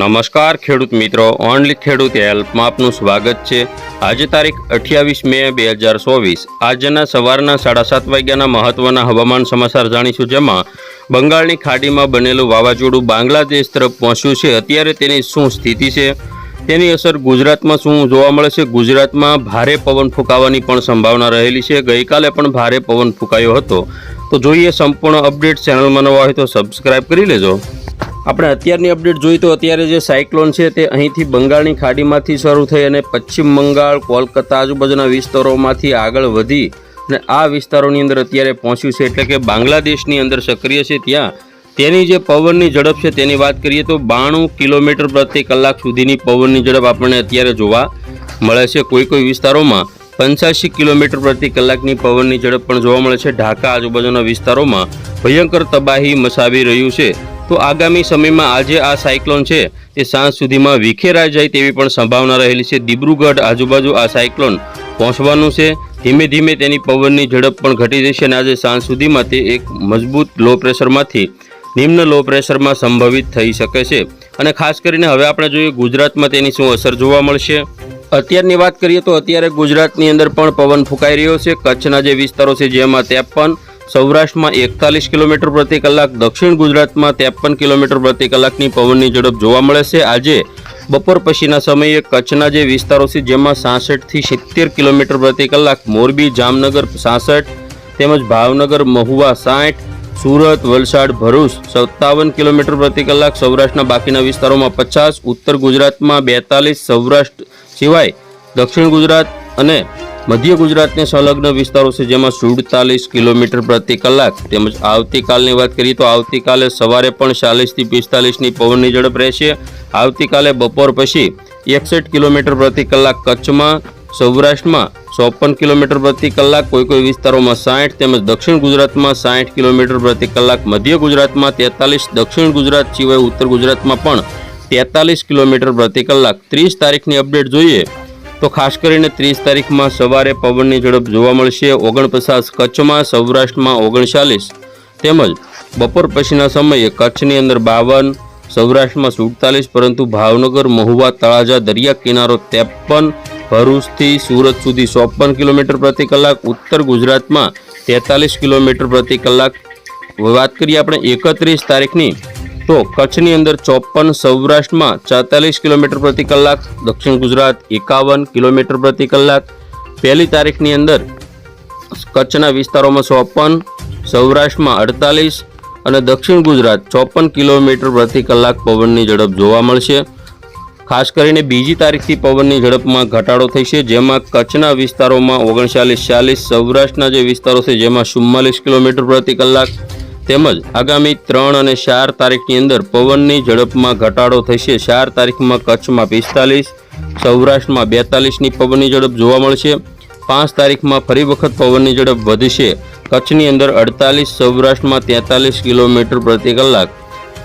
નમસ્કાર ખેડૂત મિત્રો, ઓનલી ખેડૂત હેલ્પમાં આપનું સ્વાગત છે. આજે તારીખ અઠ્યાવીસ મે બે હજાર ચોવીસ. આજના સવારના સાડા સાત વાગ્યાના મહત્વના હવામાન સમાચાર જાણીશું જેમાં બંગાળની ખાડીમાં બનેલું વાવાઝોડું બાંગ્લાદેશ તરફ પહોંચ્યું છે. અત્યારે તેની શું સ્થિતિ છે? તેની અસર ગુજરાતમાં શું જોવા મળે છે? ગુજરાતમાં ભારે પવન ફૂંકાવાની પણ સંભાવના રહેલી છે. ગઈકાલે પણ ભારે પવન ફૂંકાયો હતો. તો જોઈએ સંપૂર્ણ અપડેટ ચેનલમાં નવા હોય તો સબસ્ક્રાઈબ કરી લેજો. આપણે અત્યારની અપડેટ જોઈએ તો અત્યારે જે સાયક્લોન છે તે અહીંથી બંગાળની ખાડીમાંથી શરૂ થઈ અને પશ્ચિમ બંગાળ, કોલકાતા, આજુબાજુના વિસ્તારોમાંથી આગળ વધી અને આ વિસ્તારોની અંદર અત્યારે પહોંચ્યું છે. એટલે કે બાંગ્લાદેશની અંદર સક્રિય છે ત્યાં. તેની જે પવનની ઝડપ છે તેની વાત કરીએ તો બાણું કિલોમીટર પ્રતિ કલાક સુધીની પવનની ઝડપ આપણને અત્યારે જોવા મળે છે કોઈ કોઈ વિસ્તારોમાં. પંચ્યાસી કિલોમીટર પ્રતિ કલાકની પવનની ઝડપ પણ જોવા મળે છે. ઢાકા, આજુબાજુના વિસ્તારોમાં ભયંકર તબાહી મચાવી રહ્યું છે. તો આગામી સમયમાં આજે આ સાયક્લોન છે, તે સાંજ સુધીમાં વિખેરાઈ જાય તેવી પણ સંભાવના રહેલી છે. દિબ્રુગઢ આજુબાજુ આ સાયક્લોન પહોંચવાનું છે. ધીમે ધીમે તેની પવનની ઝડપ પણ ઘટી જશે અને આજે સાંજ સુધીમાં તે એક મજબૂત લો પ્રેશરમાંથી, નિમ્ન લો પ્રેશરમાં સંભવિત થઈ શકે છે. અને ખાસ કરીને હવે આપણે જોઈએ ગુજરાતમાં તેની શું અસર જોવા મળશે. અત્યારની વાત કરીએ તો અત્યારે ગુજરાતની અંદર પણ પવન ફૂંકાઈ રહ્યો છે. કચ્છના જે વિસ્તારો છે જેમાં ત્રેપન સૌરાષ્ટ્રમાં એકતાલીસ કિલોમીટર પ્રતિ કલાક, દક્ષિણ ગુજરાતમાં ત્રેપન કિલોમીટર પ્રતિ કલાકની પવનની ઝડપ જોવા મળે છે. આજે બપોર પછીના સમયે કચ્છના જે વિસ્તારો છે, જેમાં સાસઠથી સિત્તેર કિલોમીટર પ્રતિ કલાક, મોરબી, જામનગર સાસઠ, તેમજ ભાવનગર, મહુવા સાઠ, સુરત, વલસાડ, ભરૂચ સત્તાવન કિલોમીટર પ્રતિ કલાક, સૌરાષ્ટ્રના બાકીના વિસ્તારોમાં પચાસ, ઉત્તર ગુજરાતમાં બેતાલીસ, સૌરાષ્ટ્ર સિવાય દક્ષિણ ગુજરાત અને મધ્ય ગુજરાતને સંલગ્ન વિસ્તારો છે જેમાં સુડતાલીસ કિલોમીટર પ્રતિ કલાક તેમજ આવતીકાલની વાત કરીએ તો આવતીકાલે સવારે પણ ચાલીસથી પિસ્તાલીસની પવનની ઝડપ રહેશે. આવતીકાલે બપોર પછી એકસઠ કિલોમીટર પ્રતિ કલાક કચ્છમાં, સૌરાષ્ટ્રમાં ચોપન કિલોમીટર પ્રતિ કલાક કોઈ કોઈ વિસ્તારોમાં સાઠ તેમજ દક્ષિણ ગુજરાતમાં સાઠ કિલોમીટર પ્રતિ કલાક, મધ્ય ગુજરાતમાં તેતાલીસ, દક્ષિણ ગુજરાત સિવાય ઉત્તર ગુજરાતમાં પણ તેતાલીસ કિલોમીટર પ્રતિ કલાક. ત્રીસ તારીખની અપડેટ જોઈએ તો ખાસ કરીને ત્રીસ તારીખમાં સવારે પવનની ઝડપ જોવા મળશે. ઓગણપચાસ કચ્છમાં, સૌરાષ્ટ્રમાં ઓગણચાલીસ. તેમજ બપોર પછીના સમયે કચ્છની અંદર બાવન, સૌરાષ્ટ્રમાં સુડતાલીસ, પરંતુ ભાવનગર, મહુવા, તળાજા, દરિયા કિનારો ત્રેપન, ભરૂચથી સુરત સુધી ચોપન કિલોમીટર પ્રતિ કલાક, ઉત્તર ગુજરાતમાં તેતાલીસ કિલોમીટર પ્રતિ કલાક. વાત કરીએ આપણે એકત્રીસ તારીખની. તો કચ્છની અંદર ચોપન સૌરાષ્ટ્રમાં ચાતાલીસ કિલોમીટર પ્રતિ કલાક, દક્ષિણ ગુજરાત એકાવન કિલોમીટર પ્રતિ કલાક. પહેલી તારીખની અંદર કચ્છના વિસ્તારોમાં ચોપન, સૌરાષ્ટ્રમાં અડતાલીસ અને દક્ષિણ ગુજરાત ચોપન કિલોમીટર પ્રતિ કલાક પવનની ઝડપ જોવા મળશે. ખાસ કરીને બીજી તારીખથી પવનની ઝડપમાં ઘટાડો થશે, જેમાં કચ્છના વિસ્તારોમાં ઓગણચાલીસ ચાલીસ, સૌરાષ્ટ્રના જે વિસ્તારો છે, જેમાં ચુમ્માલીસ કિલોમીટર પ્રતિ કલાક તેમજ આગામી ત્રણ અને ચાર તારીખની અંદર પવનની ઝડપમાં ઘટાડો થશે. ચાર તારીખમાં કચ્છમાં પિસ્તાલીસ, સૌરાષ્ટ્રમાં બેતાલીસની પવનની ઝડપ જોવા મળશે. પાંચ તારીખમાં ફરી વખત પવનની ઝડપ વધશે. કચ્છની અંદર અડતાલીસ, સૌરાષ્ટ્રમાં તેતાલીસ કિલોમીટર પ્રતિ કલાક.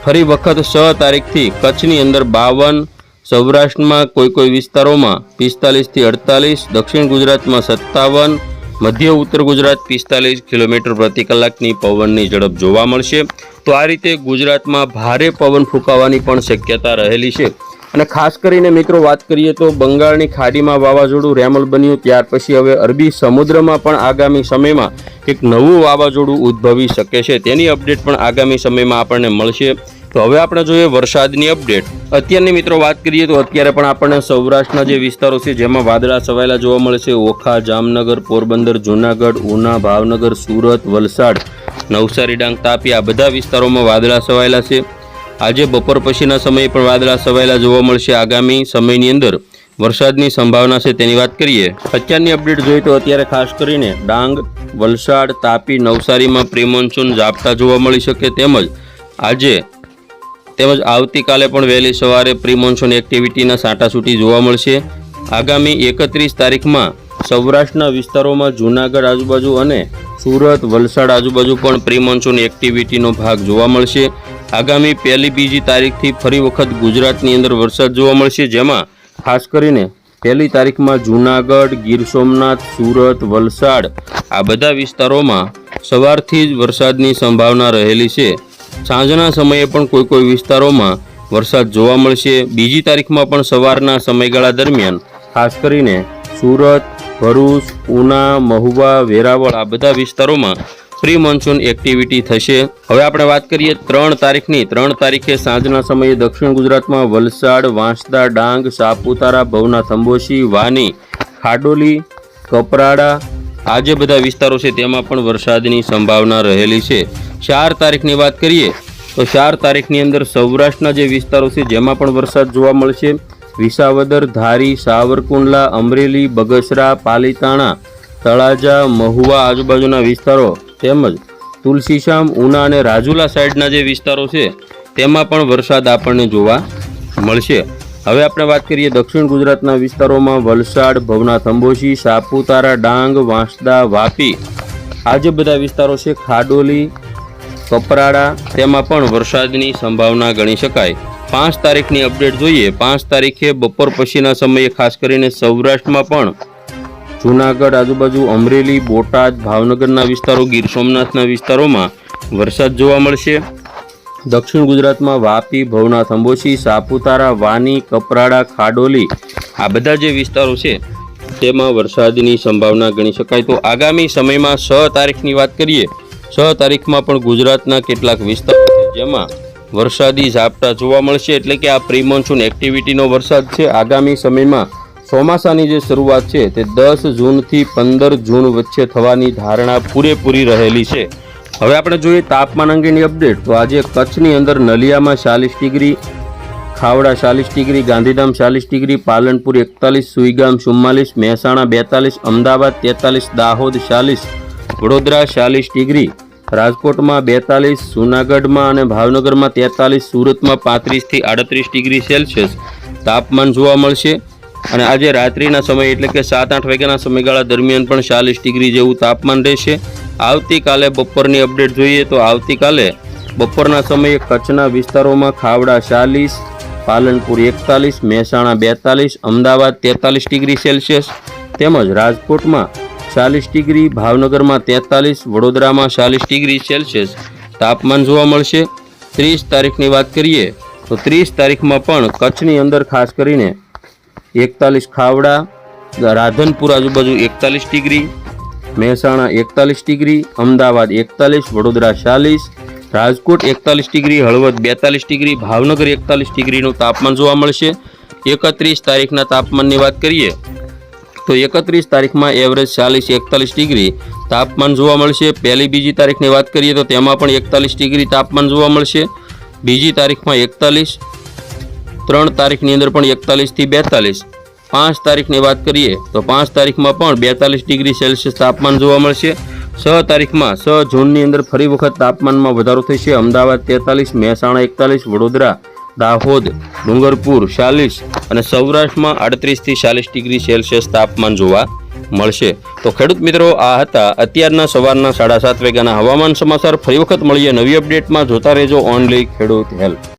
ફરી વખત છ તારીખથી કચ્છની અંદર બાવન, સૌરાષ્ટ્રમાં કોઈ કોઈ વિસ્તારોમાં પિસ્તાલીસથી અડતાલીસ, દક્ષિણ ગુજરાતમાં સત્તાવન મધ્ય ઉત્તર ગુજરાત પિસ્તાલીસ કિલોમીટર પ્રતિ કલાકની પવનની ઝડપ જોવા મળશે. તો આ રીતે ગુજરાતમાં ભારે પવન ફૂંકાવાની પણ શક્યતા રહેલી છે. અને ખાસ કરીને મિત્રો વાત કરીએ તો બંગાળની ખાડીમાં વાવાઝોડું રેમલ બન્યું ત્યાર પછી હવે અરબી સમુદ્રમાં પણ આગામી સમયમાં એક નવું વાવાઝોડું ઉદ્ભવી શકે છે. તેની અપડેટ પણ આગામી સમયમાં આપણને મળશે. તો હવે આપણે જોઈએ વરસાદની અપડેટ અત્યારની મિત્રો વાત કરીએ તો અત્યારે પણ આપણને સૌરાષ્ટ્રના જે વિસ્તારો છે, જેમાં વાદળા છવાયેલા જોવા મળે છે. ઓખા, જામનગર, પોરબંદર, જૂનાગઢ, ઉના, ભાવનગર, સુરત, વલસાડ, નવસારી, ડાંગ, તાપી આ બધા વિસ્તારોમાં વાદળા છવાયેલા છે. આજે બપોર પછીના સમયે પણ વાદળા છવાયેલા જોવા મળશે. આગામી સમયની અંદર વરસાદની સંભાવના છે તેની વાત કરીએ. અત્યારની અપડેટ જોઈએ તો અત્યારે ખાસ કરીને ડાંગ, વલસાડ, તાપી, નવસારીમાં પ્રિમોન્સૂન ઝાપટા જોવા મળી શકે તેમજ આજે તેમજ આવતીકાલે પણ વહેલી સવારે પ્રી મોન્સૂન એક્ટિવિટીના સાટાસૂટી જોવા મળશે. આગામી એકત્રીસ તારીખમાં સૌરાષ્ટ્રના વિસ્તારોમાં જૂનાગઢ આજુબાજુ અને સુરત, વલસાડ આજુબાજુ પણ પ્રી મોન્સૂન એક્ટિવિટીનો ભાગ જોવા મળશે. આગામી પહેલી બીજી તારીખથી ફરી વખત ગુજરાતની અંદર વરસાદ જોવા મળશે, જેમાં ખાસ કરીને પહેલી તારીખમાં જૂનાગઢ, ગીર સોમનાથ, સુરત, વલસાડ આ બધા વિસ્તારોમાં સવારથી જ વરસાદની સંભાવના રહેલી છે. સાંજના સમયે પણ કોઈ કોઈ વિસ્તારોમાં વરસાદ જોવા મળશે. બીજી તારીખમાં પણ સવારના સમયગાળા દરમિયાન ખાસ કરીને સુરત, ભરૂચ, ઉના, મહુવા, વેરાવળ આ બધા વિસ્તારોમાં પ્રી મોન્સૂન એક્ટિવિટી થશે. હવે આપણે વાત કરીએ ત્રણ તારીખની. ત્રણ તારીખે સાંજના સમયે દક્ષિણ ગુજરાતમાં વલસાડ, વાંસદા, ડાંગ, સાપુતારા, ભવના થંબોશી વાની, ખાડોલી, કપરાડા આ જે બધા વિસ્તારો છે તેમાં પણ વરસાદની સંભાવના રહેલી છે. ચાર તારીખની વાત કરીએ, તો ચાર તારીખની અંદર સૌરાષ્ટ્રના જે વિસ્તારો છે, જેમાં પણ વરસાદ જોવા મળશે. વિસાવદર, ધારી, સાવરકુંડલા, અમરેલી, બગસરા, પાલીતાણા, તળાજા, મહુવા આજુબાજુના વિસ્તારો તેમજ તુલસીશામ, ઉના અને રાજુલા સાઈડના જે વિસ્તારો છે, તેમાં પણ વરસાદ આપણને જોવા મળશે. હવે આપણે વાત કરીએ દક્ષિણ ગુજરાતના વિસ્તારોમાં. વલસાડ ભવના અંબોશી, સાપુતારા, ડાંગ, વાંસદા, વાપી આ જે બધા વિસ્તારો છે, ખાડોલી કપરાડા, તેમાં પણ વરસાદની સંભાવના ગણી શકાય. પાંચ તારીખની અપડેટ જોઈએ. પાંચ તારીખે બપોર પછીના સમયે ખાસ કરીને સૌરાષ્ટ્રમાં પણ. જૂનાગઢ આજુબાજુ અમરેલી, બોટાદ, ભાવનગરના વિસ્તારો, ગીર સોમનાથના વિસ્તારોમાં વરસાદ જોવા મળશે. દક્ષિણ ગુજરાતમાં વાપી, ભવનાથ અંબોશી સાપુતારા, વાની, કપરાડા, ખાડોલી આ બધા જે વિસ્તારો છે, તેમાં વરસાદની સંભાવના ગણી શકાય. તો આગામી સમયમાં છ તારીખની વાત કરીએ છ તારીખમાં પણ ગુજરાતના કેટલાક વિસ્તારો છે જેમાં વરસાદી ઝાપટા જોવા મળશે એટલે કે આ પ્રિમોન્સૂન એક્ટિવિટીનો વરસાદ છે. આગામી સમયમાં ચોમાસાની જે શરૂઆત છે તે દસ જૂનથી પંદર જૂન વચ્ચે થવાની ધારણા પૂરેપૂરી રહેલી છે. હવે આપણે જોઈએ તાપમાન અંગેની અપડેટ તો આજે કચ્છની અંદર નલિયામાં ચાલીસ ડિગ્રી, ખાવડા ચાલીસ ડિગ્રી, ગાંધીધામ ચાલીસ ડિગ્રી, પાલનપુર એકતાલીસ, સુઈગામ ચુમ્માલીસ, મહેસાણા બેતાલીસ, અમદાવાદ તેતાલીસ, દાહોદ ચાલીસ વડોદરા ચાલીસ ડિગ્રી, રાજકોટમાં બેતાલીસ, જૂનાગઢમાં અને ભાવનગરમાં તેતાલીસ, સુરતમાં પાંત્રીસથી આડત્રીસ ડિગ્રી સેલ્સિયસ તાપમાન જોવા મળશે. અને આજે રાત્રિના સમય એટલે કે સાત આઠ વાગ્યાના સમયગાળા દરમિયાન પણ ચાલીસ ડિગ્રી જેવું તાપમાન રહેશે. આવતીકાલે બપોરની અપડેટ જોઈએ તો આવતીકાલે બપોરના સમયે કચ્છના વિસ્તારોમાં ખાવડા ચાલીસ, પાલનપુર એકતાલીસ, મહેસાણા બેતાલીસ, અમદાવાદ તેતાલીસ ડિગ્રી સેલ્સિયસ તેમજ રાજકોટમાં ચાલીસ ડિગ્રી, ભાવનગરમાં તેતાલીસ, વડોદરામાં ચાલીસ ડિગ્રી સેલ્સિયસ તાપમાન જોવા મળશે. ત્રીસ તારીખની વાત કરીએ, તો ત્રીસ તારીખમાં પણ કચ્છની અંદર ખાસ કરીને એકતાલીસ ખાવડા, રાધનપુર આજુબાજુ એકતાલીસ ડિગ્રી, મહેસાણા એકતાલીસ ડિગ્રી, અમદાવાદ એકતાલીસ, વડોદરા ચાલીસ, રાજકોટ એકતાલીસ ડિગ્રી, હળવદ બેતાલીસ ડિગ્રી, ભાવનગર એકતાલીસ ડિગ્રીનું તાપમાન જોવા મળશે. એકત્રીસ તારીખના તાપમાનની વાત કરીએ તો એકત્રીસ તારીખમાં એવરેજ ચાલીસ એકતાલીસ ડિગ્રી તાપમાન જોવા મળશે. પહેલી બીજી તારીખની વાત કરીએ તો તેમાં પણ એકતાલીસ ડિગ્રી તાપમાન જોવા મળશે. બીજી તારીખમાં એકતાલીસ, ત્રણ તારીખની અંદર પણ એકતાલીસથી બેતાલીસ. પાંચ તારીખની વાત કરીએ તો પાંચ તારીખમાં પણ બેતાલીસ ડિગ્રી સેલ્સિયસ તાપમાન જોવા મળશે. છ તારીખમાં છ જૂનની અંદર ફરી વખત તાપમાનમાં વધારો થશે. અમદાવાદ તેતાલીસ, મહેસાણા એકતાલીસ, વડોદરા દાહોદ, ડુંગરપુર, ચાલીસ અને સૌરાષ્ટ્રમાં આડત્રીસથી ચાલીસ ડિગ્રી સેલ્સિયસ તાપમાન જોવા મળશે. તો ખેડૂત મિત્રો, આ હતા અત્યારના સવારના સાડા સાત વાગ્યાના હવામાન સમાચાર. ફરી વખત મળીએ નવી અપડેટમાં. જોતા રહેજો ઓનલી ખેડૂત હેલ્પ